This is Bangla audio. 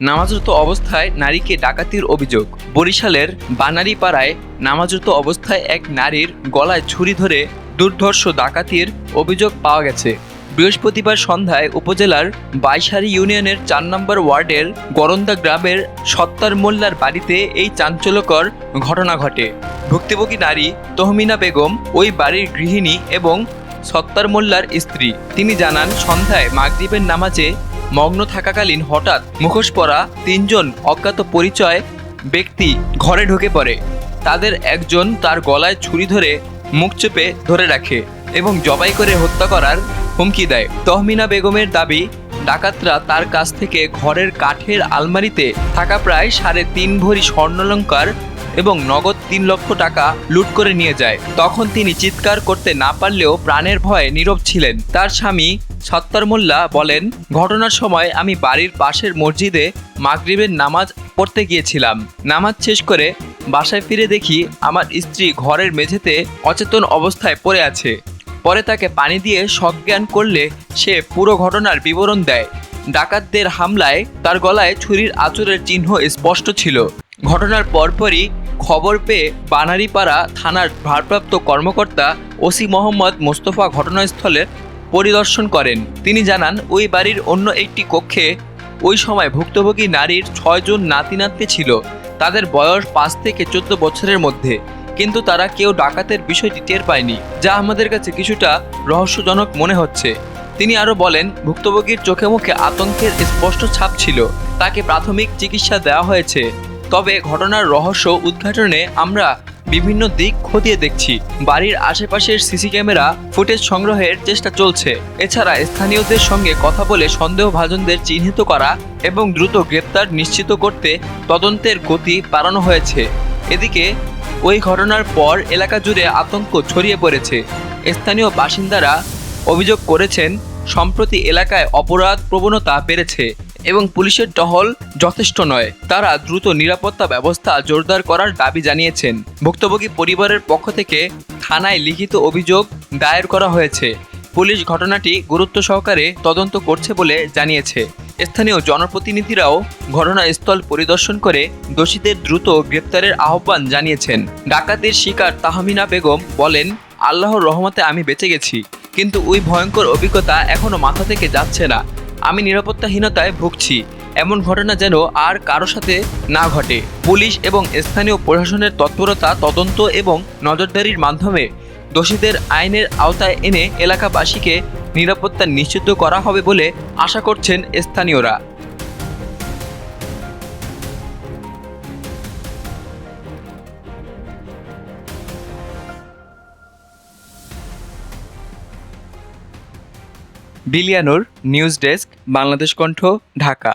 নামাজরত অবস্থায় নারীকে ডাকাতির অভিযোগ। বরিশালের বানারীপাড়ায় নামাজরত অবস্থায় এক নারীর গলায় ছুরি ধরে দুর্ধর্ষ ডাকাতির অভিযোগ পাওয়া গেছে। বৃহস্পতিবার সন্ধ্যায় উপজেলার বাইশারি ইউনিয়নের চার নম্বর ওয়ার্ডের গরন্দা গ্রামের সত্তার মোল্লার বাড়িতে এই চাঞ্চল্যকর ঘটনা ঘটে। ভুক্তভোগী নারী তহমিনা বেগম, ওই বাড়ির গৃহিণী এবং সত্তার মোল্লার স্ত্রী। তিনি জানান, সন্ধ্যায় মাগরিবের নামাজে মগ্ন থাকাকালীন হঠাৎ মুখোশ পরা তিনজন অজ্ঞাত পরিচয় ব্যক্তি ঘরে ঢুকে পড়ে। তাদের একজন তার গলায় ছুরি ধরে মুখ চেপে ধরে রাখে এবং জবাই করে হত্যা করার হুমকি দেয়। তহমিনা বেগমের দাবি, ডাকাতরা তার কাছ থেকে ঘরের কাঠের আলমারিতে থাকা প্রায় সাড়ে তিন ভরি স্বর্ণলঙ্কার এবং নগদ তিন লক্ষ টাকা লুট করে নিয়ে যায়। তখন তিনি চিৎকার করতে না পারলেও প্রাণের ভয়ে নীরব ছিলেন। তার স্বামী সত্তার মোল্লা বলেন, ঘটনার সময় আমি বাড়ির পাশের মসজিদে মাগরিবের নামাজ পড়তে গিয়েছিলাম। নামাজ শেষ করে বাসায় ফিরে দেখি আমার স্ত্রী ঘরের মেঝেতে অচেতন অবস্থায় পড়ে আছে। পরে তাকে পানি দিয়ে সজ্ঞান করলে সে পুরো ঘটনার বিবরণ দেয়। ডাকাতদের হামলায় তার গলায় ছুরির আঁচড়ের চিহ্ন স্পষ্ট ছিল। ঘটনার পরপরই খবর পেয়ে বানারীপাড়া থানার ভারপ্রাপ্ত কর্মকর্তা ওসি মোহাম্মদ মোস্তফা ঘটনাস্থলে পরিদর্শন করেন। তিনি জানান, ওই বাড়ির অন্য একটি কক্ষে ওই সময় ভুক্তভোগী নারীর ছয়জন নাতি নাতনি ছিল। তাদের বয়স পাঁচ থেকে চোদ্দ বছরের মধ্যে। কিন্তু তারা কেউ ডাকাতের বিষয়টি টের পায়নি, যা আমাদের কাছে কিছুটা রহস্যজনক মনে হচ্ছে। তিনি আরও বলেন, ভুক্তভোগীর চোখে মুখে আতঙ্কের স্পষ্ট ছাপ ছিল, তাকে প্রাথমিক চিকিৎসা দেওয়া হয়েছে। তবে ঘটনার রহস্য উদ্ঘাটনে আমরা বিভিন্ন দিক খতিয়ে দেখছি। বাড়ির আশেপাশের সিসি ক্যামেরা ফুটেজ সংগ্রহের চেষ্টা চলছে। এছাড়া স্থানীয়দের সঙ্গে কথা বলে সন্দেহভাজনদের চিহ্নিত করা এবং দ্রুত গ্রেপ্তার নিশ্চিত করতে তদন্তের গতি বাড়ানো হয়েছে। এদিকে, ওই ঘটনার পর এলাকা জুড়ে আতঙ্ক ছড়িয়ে পড়েছে। স্থানীয় বাসিন্দারা অভিযোগ করেছেন, সম্প্রতি এলাকায় অপরাধ প্রবণতা বেড়েছে। এবং পুলিশের টহল যথেষ্ট নয়। তারা দ্রুত নিরাপত্তা ব্যবস্থা জোরদার করার দাবি জানিয়েছেন। ভুক্তভোগী পরিবারের পক্ষ থেকে থানায় লিখিত অভিযোগ দায়ের করা হয়েছে। পুলিশ ঘটনাটি গুরুত্ব সহকারে তদন্ত করছে বলে জানিয়েছে। স্থানীয় জনপ্রতিনিধিরাও ঘটনাস্থল পরিদর্শন করে দোষীদের দ্রুত গ্রেপ্তারের আহ্বান জানিয়েছেন। ডাকাতির শিকার তাহমিনা বেগম বলেন, আল্লাহর রহমতে আমি বেঁচে গেছি, কিন্তু ওই ভয়ঙ্কর অভিজ্ঞতা এখনও মাথা থেকে যাচ্ছে না। আমি নিরাপত্তাহীনতায় ভুগছি। এমন ঘটনা যেন আর কারও সাথে না ঘটে। পুলিশ এবং স্থানীয় প্রশাসনের তৎপরতা, তদন্ত এবং নজরদারির মাধ্যমে দোষীদের আইনের আওতায় এনে এলাকাবাসীকে নিরাপত্তা নিশ্চিত করা হবে বলে আশা করছেন স্থানীয়রা। বিলিয়ানোর নিউজ ডেস্ক বাংলাদেশ কণ্ঠ ঢাকা।